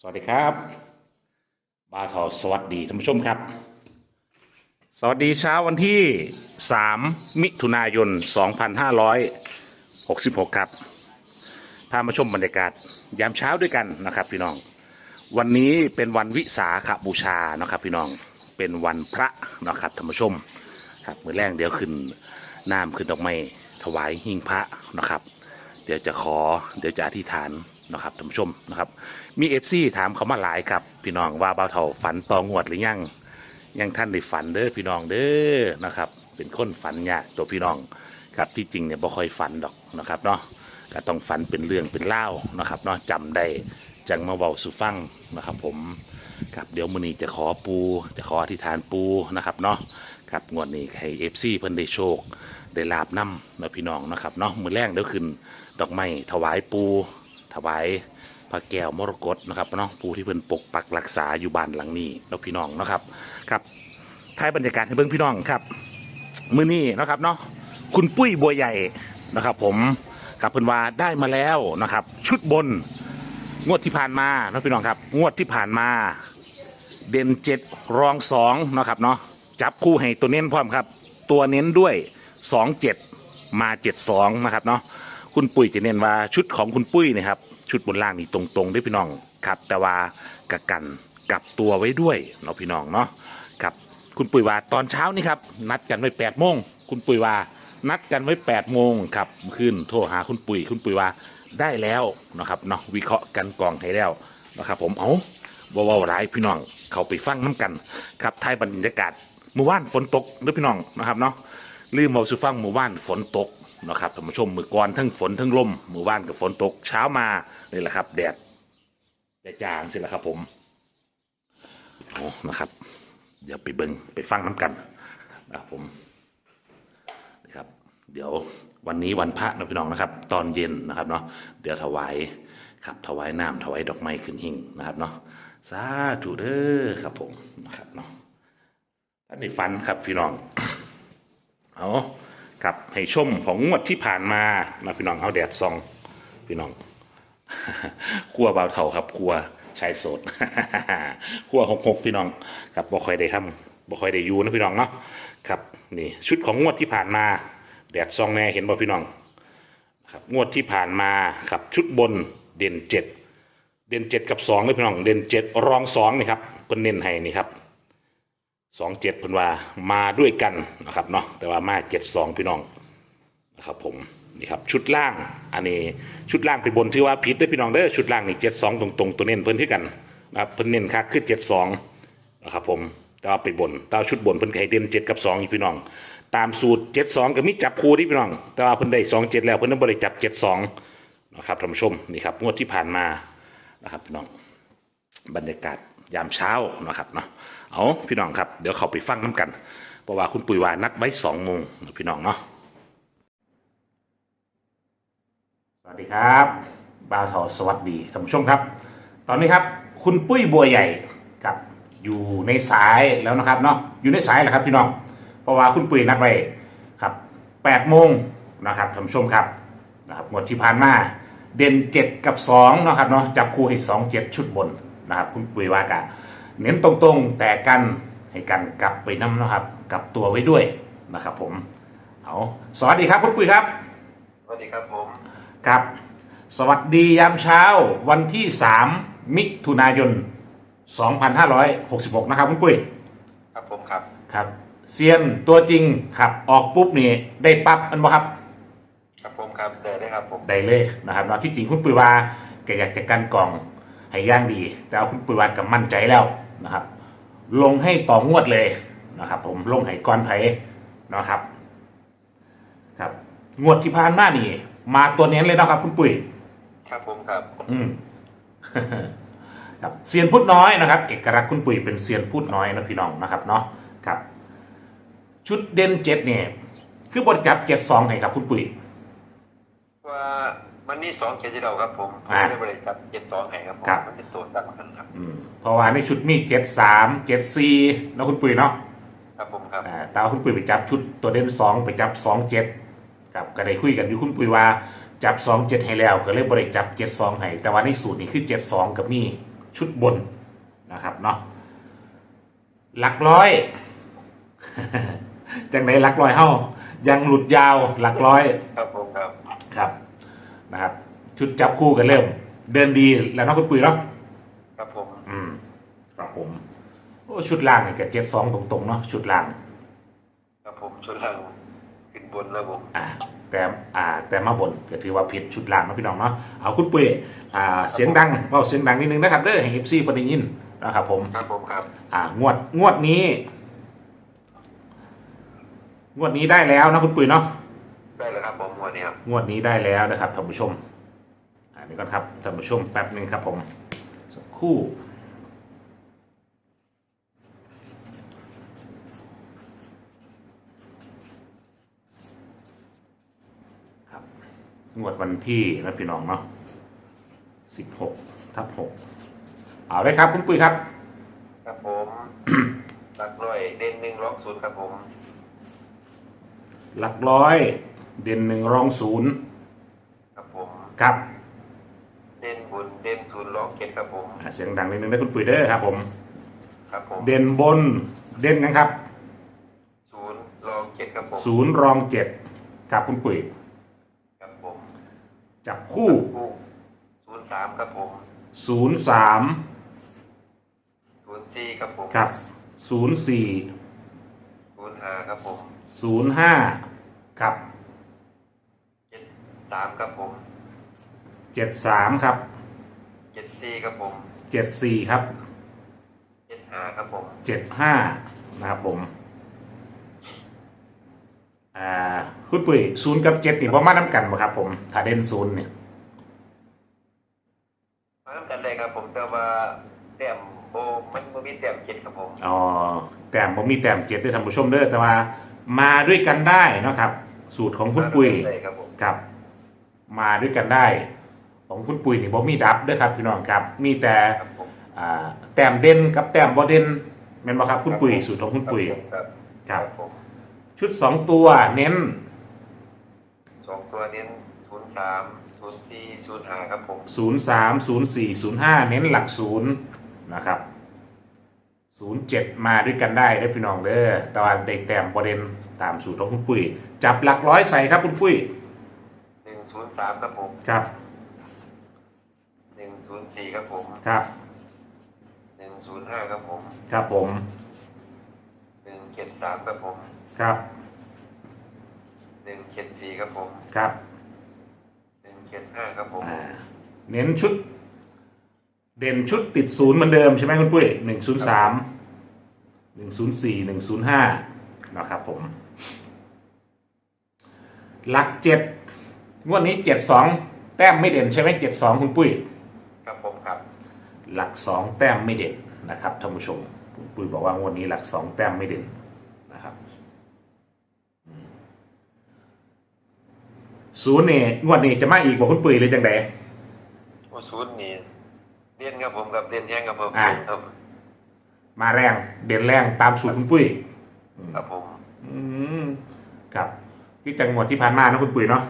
สวัสดีครับบาทอสวัสดีท่านผู้ชมครับ สวัสดีเช้าวันที่ 3 มิถุนายน 2566 ครับพามาชมบรรยากาศยามเช้าด้วยกันนะครับพี่น้อง วันนี้เป็นวันวิสาขบูชานะครับพี่น้องเป็นวันพระนะครับท่านผู้ชมครับมือแรกเดี๋ยวขึ้นน้ำขึ้นดอกไม้ถวายหิ้งพระนะครับ เดี๋ยวจะขอเดี๋ยวจะอธิษฐาน นะครับท่านผู้ชมนะครับ มีเอฟซีถามเขามาหลายครับ พี่น้องว่าเบาเท่าฝันตองวดหรือยังยังท่านได้ฝันเด้อพี่น้องเด้อนะครับ เป็นคนฝันยากตัวพี่น้องครับที่จริงเนี่ยบ่ค่อยฝันดอกนะครับเนาะก็ต้องฝันเป็นเรื่องเป็นเล่านะครับเนาะจำได้จังมาเว้าสู่ฟังนะครับผมครับเดี๋ยวมื้อนี้จะขอปูจะขออธิษฐานปูนะครับเนาะครับงวดนี้ให้เอฟซีเพิ่นได้โชคได้ลาบน้ำนะพี่น้องนะครับเนาะมือแรกเดี๋ยวขึ้นดอกไม้ถวายปู ถวายพระแก้วมรกตนะครับเนาะปูที่เพิ่นปกปักรักษาอยู่บ้านหลังนี้แล้วพี่น้องนะครับครับท้ายบรรยากาศให้เบิ่งพี่น้องครับมือนี้นะครับเนาะคุณปุ้ยบัวใหญ่นะครับ ผมกับเพิ่นว่าได้มาแล้วนะครับ ชุดบนงวดที่ผ่านมาเนาะพี่น้องครับ งวดที่ผ่านมา เด่นเจ็ดรองสองนะครับเนาะจับคู่ให้ตัวเน้นพร้อมครับ ตัวเน้นด้วยสองเจ็ดมาเจ็ดสองนะครับเนาะ คุณปุ้ยจะเน้นว่าชุดของคุณปุ้ยนะครับ ชุดบนล่างนี่ตรงๆด้วยพี่น้องครับแต่ว่ากะกันกลับตัวไว้ด้วยเนาะพี่น้องเนาะครับคุณปุ้ยว่าตอนเช้านี่ครับนัดกันไว้แปดโมงคุณปุ้ยว่านัดกันไว้แปดโมงครับขึ้นโทรหาคุณปุ้ยคุณปุ้ยว่าได้แล้วนะครับเนาะวิเคราะห์กันกองให้แล้วนะครับผมเอาว่าว่าร้ายพี่น้องเขาไปฟังน้ำกันครับไทยบรรยากาศเมื่อวานฝนตกเด้วยพี่น้องนะครับเนาะลืมเอาสุฟังเมื่อวานฝนตก นะครับท่านผู้ชมมือก่อนทั้งฝนทั้งลมมื่อวานกับฝนตกเช้ามานี่แหละครับแดดแดดจางสิละครับผมโอ้นะครับ เดี๋ยวไปเบิงไปฟังน้ำกันนะครับผมนะครับ เดี๋ยววันนี้วันพระนะพี่น้องนะครับ ตอนเย็นนะครับเนาะเดี๋ยวถวายครับถวายน้ำถวายดอกไม้ขึ้นหิ่งนะครับเนาะสาธุเด้อครับผมนะครับเนาะท่านในฝันครับพี่น้องเอา ครับให้ชมของงวดที่ผ่านมานะพี่น้องเอาแดดซอง พี่น้องครัวเบาวเท่าครับครัวชายโสดครัวหกหกพี่น้องครับบ่ค่อยได้ทำบ่ค่อยได้อยู่นะพี่น้องเนาะครับนี่ชุดของงวดที่ผ่านมา แดดซองแน่เห็นบ่พี่น้องครับงวดที่ผ่านมาครับชุดบนเด่นเจ็ดเด่นเจ็ดกับสองเลยพี่น้อง เด่นเจ็ดรองสองนี่ครับเพิ่นเน้นให้นี่ครับ สองเจ็ดพิ่นว่ามาด้วยกันนะครับเนาะแต่ว่ามาเจ็ดสองพี่น้องนะครับผมนี่ครับชุดล่างอันนี้ชุดล่างไปบนที่ว่าผิดด้วยพี่น้องเด้อชุดล่างนี่เจ็ดสองตรงๆตัวเน้นเพิ่นที่กันนะครับเพิ่นเน้นคักคือเจ็ดสองนะครับผมแต่ว่าไปบนแต่ว่าชุดบนเพิ่นไข่เด่นเจ็ดกับสองอยู่พี่น้อง ตามสูตรเจ็ดสองก็มีจับคู่ที่พี่น้อง แต่ว่าเพิ่นได้สองเจ็ดแล้วเพิ่นต้องบริจับเจ็ดสองนะครับท่านผู้ชมนี่ครับงวดที่ผ่านมานะครับพี่น้องบรรยากาศยามเช้านะครับเนาะ เอาพี่น้องครับ เดี๋ยวเขาไปฟังน้ำกันเพราะว่าคุณปุ๋ยวานัดไว้สองโมงพี่น้องเนาะสวัสดีครับบ่าวเถาสวัสดีท่านผู้ชมครับ ตอนนี้ครับ คุณปุ้ยบัวใหญ่กับอยู่ในสายแล้วนะครับเนาะอยู่ในสายแหละครับพี่น้องเพราะว่าคุณปุ้ยนัดไว้ครับ8โมงนะครับท่านผู้ชมครับนะครับงวดที่ผ่านมาเด่น 7 กับ2นะครับเนาะจับคู่ให้2 7 ชุดบนนะครับคุณปุ้ยว่ากะ เน้นตรงๆแต่กันให้กันกลับไปน้ำนะครับ กลับตัวไว้ด้วยนะครับ ผม เอาสวัสดีครับคุณปุ้ยครับ สวัสดีครับผมครับ สวัสดียามเช้าวันที่ 3 มิถุนายน 2566 นะครับคุณปุ้ยครับผมครับครับเซียนตัวจริงครับออกปุ๊บนี่ได้ปั๊บอันบ่ครับ ครับผมครับเจอได้ครับผมได้เลยนะครับเนาะที่จริงคุณปุ้ยว่าแกอยากจะกันกล่องให้ย่างดี แต่เอาคุณปุ้ยว่ากับมั่นใจแล้ว นะครับ ลงให้ต่องวดเลยนะครับ ผมลงให้ก้อนไผ่นะครับ ครับ งวดที่ผ่านมานี่ มาตัวเน้นเลยนะครับ คุณปุ้ยครับผมครับ อืมครับเซียนพูดน้อยนะครับ เอกลักษณ์คุณปุ๋ยเป็นเซียนพูดน้อยนะพี่น้องนะครับเนาะครับ ชุดเด่นเจ็ดเนี่ยคือบทจับเจ็ดสองไงครับ คุณปุ๋ยว่า มันมีสองเจ็ดที่เราครับผมอ่า ไม่ได้บริจาคเจ็ดสองแห่งครับผมครับ มันเป็นตัวตั้งกันครับอืมเพราะว่าในชุดมีเจ็ดสามเจ็ดสี่นะคุณปุ๋ยเนาะครับผมครับอ่าแต่ว่าคุณปุ๋ยไปจับชุดตัวเด่นสองไปจับสองเจ็ดครับก็ได้คุยกันอยู่คุณปุ๋ยว่าจับสองเจ็ดให้แล้วก็เลยบริจับเจ็ดสองให้แต่ว่าในสูตรนี้คือเจ็ดสองกับมีชุดบนนะครับเนาะหลักร้อย จังไหนหลักร้อยเฮายังหลุดยาวหลักร้อย ครับผมครับ ครับ นะครับ ชุดจับคู่กันเริ่ม เดินดีแล้วเนาะคุณปุ๋ยเนาะครับผม อืม ครับผม โอ้ชุดล่างนี่กับเจ็ดสองตรงๆเนาะชุดล่าง ครับผมชุดล่างขึ้นบนแล้วผมอ่าแต่อ่า แต่มาบนก็ถือว่าผิดชุดล่างเนาะพี่น้องเนาะเอาคุณปุ้ยอ่า เสียงดังก็เสียงดังนิดนึงนะครับเด้อให้เอฟซีพอได้ยินนะครับผม ครับผมครับ อ่างวดงวดนี้ งวดนี้ได้แล้วนะคุณปุ้ยเนาะ ได้แล้วครับผมวันนี้ครับงวดนี้ได้แล้วนะครับท่านผู้ชมอันนี้ก่อนครับท่านผู้ชมแป๊บหนึ่งครับผมสักครู่ครับงวดวันที่นะพี่น้องเนาะสิบหกทับหกเอาเลยครับคุณปุ้ยครับ ครับผมหลักร้อยเด่นหนึ่งล็อกศูนย์ครับผม หลักร้อย เด่นหนึ่งรองศูนย์ครับผม ครับเด่นบนเด่นศูนย์ล็อกเจ็ดครับผม อะเสียงดังนิดนึงนะคุณปุ้ยเด้อครับผม ครับผมเด่นบนเด่นนะครับศูนย์ล็อกเจ็ดครับผมศูนย์รองเจ็ดกับคุณปุ๋ยครับผมจับคู่คู่ศูนย์สามครับผมศูนย์สามศูนย์สี่ครับผมกับศูนย์สี่ศูนย์ห้าครับผม ศูนย์ห้ากับเจ็ดสามครับผมเจ็ดสามครับเจ็ดสี่ครับผมเจ็ดสี่ครับเจ็ดห้าครับผมเจ็ดห้านะครับผมอ่าคุณปุ๋ยศูนย์กับเจ็ดนี่พอมาน้ำกันบ่ครับผมถ้าเด่นศูนย์เนี่ยมาทำกันเลยครับผมแต่ว่าแต้มโบมันบ่มีแต้มเจ็ดครับผมอ๋อแต้มผมมีแต้มเจ็ดด้วยท่านผู้ชมเด้อแต่ว่า มาด้วยกันได้เนาะครับ สูตรของคุณปุ๋ยมาทำกันเลยครับผม ครับ มาด้วยกันได้ ของคุณปุ๋ยนี่ผมมีดับด้วยครับพี่น้องครับ มีแต่ครับผมอ่าแต้มเด่นกับแต้มบ่เด่นแม่นบ่ครับคุณปุ๋ยสูตรของคุณปุ๋ยครับครับ ผมชุดสองตัวเน้นสองตัวเน้นศูนย์สามศูนย์สี่ศูนย์ห้าครับผม0 3 0 4 0 5 เน้นหลักศูนย์นะครับ07 มาด้วยกันได้ได้อพี่น้องเด้อแต่ว่าได้แต้มบ่เด่นตามสูตรของคุณปุ๋ยจับหลักร้อยใส่ครับคุณปุ้ยหนึ่งศูนย์ สามครับผมครับหนึ่งศูนย์สี่ครับผมครับหนึ่งศูนย์ห้าครับผมครับผมหนึ่งเจ็ดสามครับผมครับหนึ่งเจ็ดสี่ครับผมครับหนึ่งเจ็ดห้าครับผมอ่าเน้นชุด เด่นชุดติดศูนย์เหมือนเดิมใช่ไหมคุณปุ้ยหนึ่งศูนย์สามหนึ่งศูนย์สี่หนึ่งศูนย์ห้านะครับผม หลักเจ็ด งวดนี้เจ็ดสองแต้มไม่เด่นใช่ไหมเจ็ดสองคุณปุ้ย ครับผมครับ หลักสองแต้มไม่เด่นนะครับท่านผู้ชมคุณปุ้ยบอกว่างวดนี้หลักสองแต้มไม่เด่นนะครับอืมศูนย์นี่งวดนี้จะมาอีกบอกคุณปุ้ยเลยจังไดโอ้ศูนย์นี่เรียนครับผมกับเรียนแห้งครับผมอ่าครับมาแรงเด่นแรงตามสูตรคุณปุ้ยครับผม อืมครับที่จังหวัดที่ผ่านมานะคุณปุ๋ยเนาะ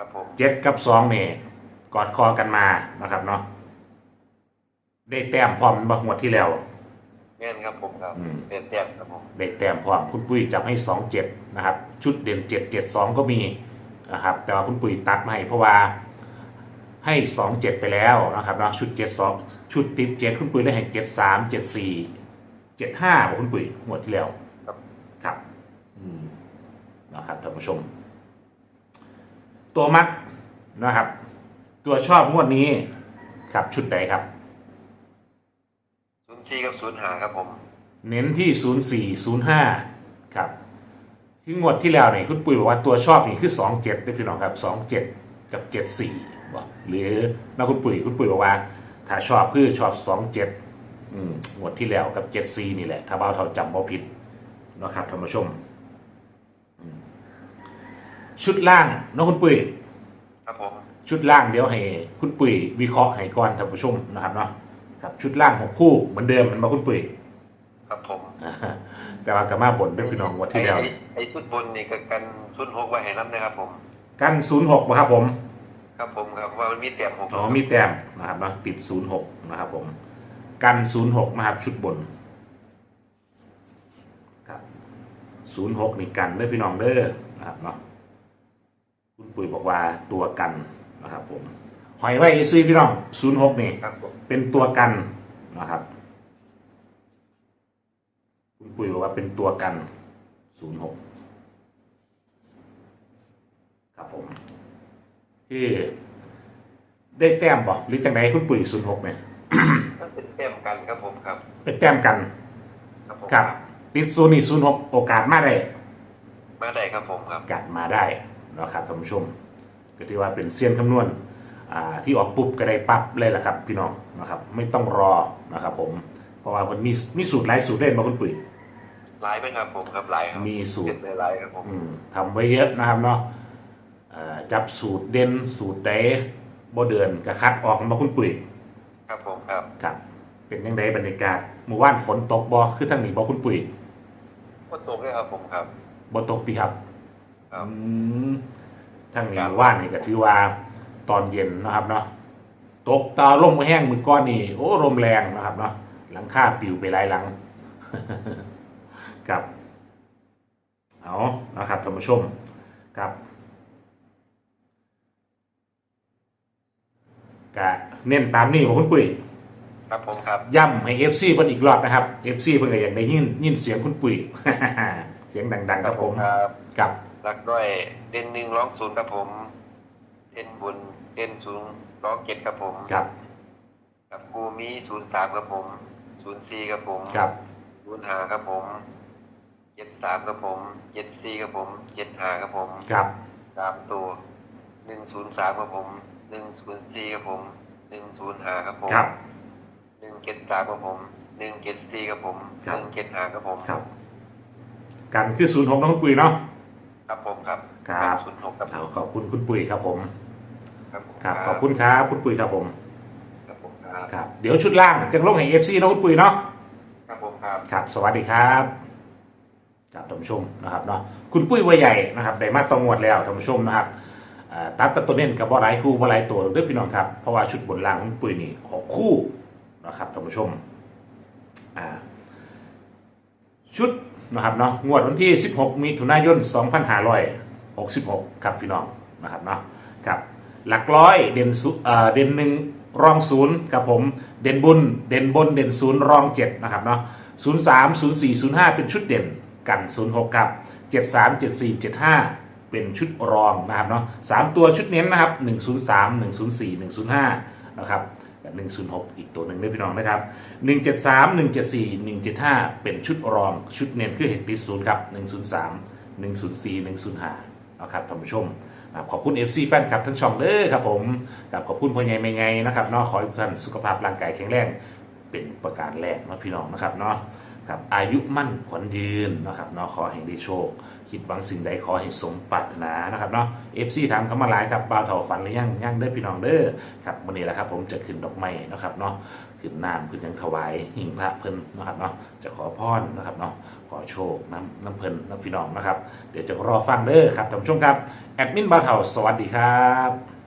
ครับผมเจ็ดกับสองเนี่ยกอดคอกันมานะครับเนาะได้แต้มพร้อมบ่งวดที่แล้วแม่นครับผมครับอืมเรียนแต้มครับผมได้แต้มพร้อมคุณปุ้ยจับให้สองเจ็ดนะครับ ชุดเด่นเจ็ดเจ็ดสองก็มีนะครับ แต่ว่าคุณปุ้ยตัดมาให้เพราะว่าให้สองเจ็ดไปแล้วนะครับเนาะชุดเจ็ดสองชุดติดเจ็ดคุณปุ้ยได้ให้เจ็ดสามเจ็ดสี่เจ็ดห้าบอกคุณปุ้ยงวดที่แล้ว ครับ ครับ อืมนะครับท่านผู้ชม ตัวมัดนะครับ ตัวชอบงวดนี้ครับชุดใดครับ ศูนย์สี่กับศูนย์ห้าครับผมเน้นที่ศูนย์สี่ศูนย์ห้าครับที่งวดที่แล้วเนี่ยคุณปุ้ยบอกว่าตัวชอบนี่คือสองเจ็ดด้วยพี่น้องครับสองเจ็ดกับเจ็ดสี่บอกหรือนะคุณปุ้ยคุณปุ้ยบอกว่า ถ้าชอบคือชอบสองเจ็ดงวดที่แล้วกับเจ็ดสี่นี่แหละ ถ้าเบาเท่าจำบ่ผิดนะครับท่านผู้ชมอืม ชุดล่างเน้องคุณปุ้ยครับผมชุดล่างเดี๋ยวให้คุณปุ๋ยวิเคราะห์ให้ก่อนท่านผู้ชมนะครับเนาะครับชุดล่างหกคู่เหมือนเดิมเหมันมาคุณปุ๋ยครับผมอ่าแต่ว่ากามาบนเป็นพี่น้องงวัดที่แล้วไอ้ไอ้ชุดบนนี่ก็กันชุดหกไว้ให้น้ำนะครับผม กันศูนย์หกครับผมคครับผมครับว่ามันมีแต้มหกอ๋อมีแต้มนะครับเนาะติดศูนย์หกนะครับผม กันศูนย์หกนะครับชุดบนครับศูนย์หกนี่กันเด้อพี่น้องเด้อนะครับเนาะ คุณปุ๋ยบอกว่าตัวกันนะครับผมหอยไว้ซื้อพี่น้องศูนย์หกนี่ครับผมเป็นตัวกันนะครับคุณปุ๋ยบอกว่าเป็นตัวกันศูนย์หกครับผมที่ได้แต้มบอกหรือจังไดคุณปุ๋ยศูนย์หกเนี่ยมันเป็นแต้มกันครับผมครับเป็นแต้มกันครับผมครับติดศูนย์นี่ศูนย์หกโอกาสมาได้มาได้ครับผมครับโอกาสมาได้ นะครับท่านผู้ชม ก็ถือว่าเป็นเซียนคำนวณอ่าที่ออกปุ๊บก็ได้ปั๊บเลยแหละครับ พี่น้องนะครับไม่ต้องรอนะครับผมเพราะว่ามันมีมีสูตรหลายสูตรเล่นมาคุณปุ๋ยลายไหมครับผมครับลายครับมีสูตรเป็นลายๆครับผมอืมทำไว้เยอะนะครับเนาะเอ่อจับสูตรเด่นสูตรใดบ่เดือนก็คัดออกมาคุณปุ๋ยครับผมครับครับ เป็นยังไงบรรยากาศเมื่อวานฝนตกบ่คือทางนี้บ่คุณปุ๋ยก็ตกเลยครับผมครับบ่ตกติครับ ครับ อืมทางนี้เมื่อวานนี่ก็ถือว่าตอนเย็นนะครับเนาะตกตาลมแห้งมือก้อนนี่โอ้ลมแรงนะครับเนาะหลังคาปิวไปหลายหลังครับเอานะครับท่านผู้ชมครับกะเน้นตามนี่ของคุณปุ๋ยครับผมครับย้ำให้ FC เพิ่นอีกรอบนะครับ FC เพิ่นก็อยากได้ยินยินเสียงคุณปุ๋ย เสียงดัง ๆ ครับผมครับ กับ หลักด้วยเด่นหนึ่งร้องศูนย์ครับผม เด่นบนเด่นศูนย์ร้องเจ็ดครับผมกับกับกูมีศูนย์สามครับผมศูนย์สี่ครับผมกับศูนย์ห้าครับผมเจ็ดสามครับผมเจ็ดสี่ครับผมเจ็ดห้าครับผมกับสามตัวหนึ่งศูนย์สามครับผมหนึ่งศูนย์สี่ครับผมหนึ่งศูนย์ห้าครับผมครับหนึ่งเจ็ดสามครับผมหนึ่งเจ็ดสี่ครับผมครับหนึ่งเจ็ดห้าครับผมครับ กันคือศูนย์หกน้องคุณปุ๋ยเนาะ ครับผมครับครับศูนย์หกครับผเอามขอบคุณคุณปุ๋ยครับผม ครับผมครับขอบคุณครับคุณปุ๋ยครับผมครับผมครับครับเดี๋ยวชุดล่างจะลงให้ FC น้องคุณปุ๋ยเนาะครับผมครับครับ สวัสดีครับครับท่านผู้ชมนะครับเนาะคุณปุ้ยวัยใหญ่นะครับได้มาตองวดแล้วท่านผู้ชมนะครับอ่าตัดตัดตัวเน้นกับว่าหลายคู่ว่าหลายตัวเด้วยพี่น้องครับเพราะว่าชุดบนล่างของคุณปุ้ยนี่หกคู่นะครับท่านผู้ชมอ่าชุด นะครับเนาะงวดวันที่ 16 มิถุนายน 2566 ครับพี่น้องนะครับเนาะครับหลักร้อยเด่นสุเอ่อเด่นหนึ่งรองศูนย์ครับผมเด่นบุญเด่นบนเด่นศูนย์รองเจ็ดนะครับเนาะศูนย์สามศูนย์สี่ศูนย์ห้าเป็นชุดเด่นกันศูนย์หกครับเจ็ดสามเจ็ดสี่เจ็ดห้าเป็นชุดรองนะครับเนาะสามตัวชุดเน้นนะครับหนึ่งศูนย์สามหนึ่งศูนย์สี่หนึ่งศูนย์ห้านะครับ หนึ่งศูนย์หกอีกตัวหนึ่งด้วยพี่น้องนะครับหนึ่งเจ็ดสามหนึ่งเจ็ดสี่หนึ่งเจ็ดห้าเป็นชุดรองชุดเน้นคือเห็นติดศูนย์ครับหนึ่งศูนย์สามหนึ่งศูนย์สี่หนึ่งศูนย์ห้านะครับท่านผู้ชมขอบคุณ FC แฟนคลับทั้งช่องเด้อครับผมกับขอบคุณพ่อใหญ่ไม่ไงนะครับเนาะขอให้ทุกท่านสุขภาพร่างกายแข็งแรงเป็นประการแรกนะพี่น้องนะครับเนาะครับอายุมั่นขวัญยืนนะครับเนาะขอให้ได้โชค คิดหวังสิ่งใดขอให้สมปรารถนานะครับเนาะ FC ถามเข้ามาหลายครับบ่าวเถ่าฝันหรือยังยังเด้อพี่น้องเด้อครับวันนี้แหละครับ ผมจะขึ้นดอกไม้นะครับเนาะขึ้นน้ำขึ้นยังถวายหิ่งพระเพิ่นนะครับเนาะจะขอพรนะครับเนาะขอโชคน้ำน้ำเพิ่นน้ำพี่น้องนะครับ เดี๋ยวจะรอฟังเด้อครับท่านผู้ชมครับแอดมินบาวเถาสวัสดีครับ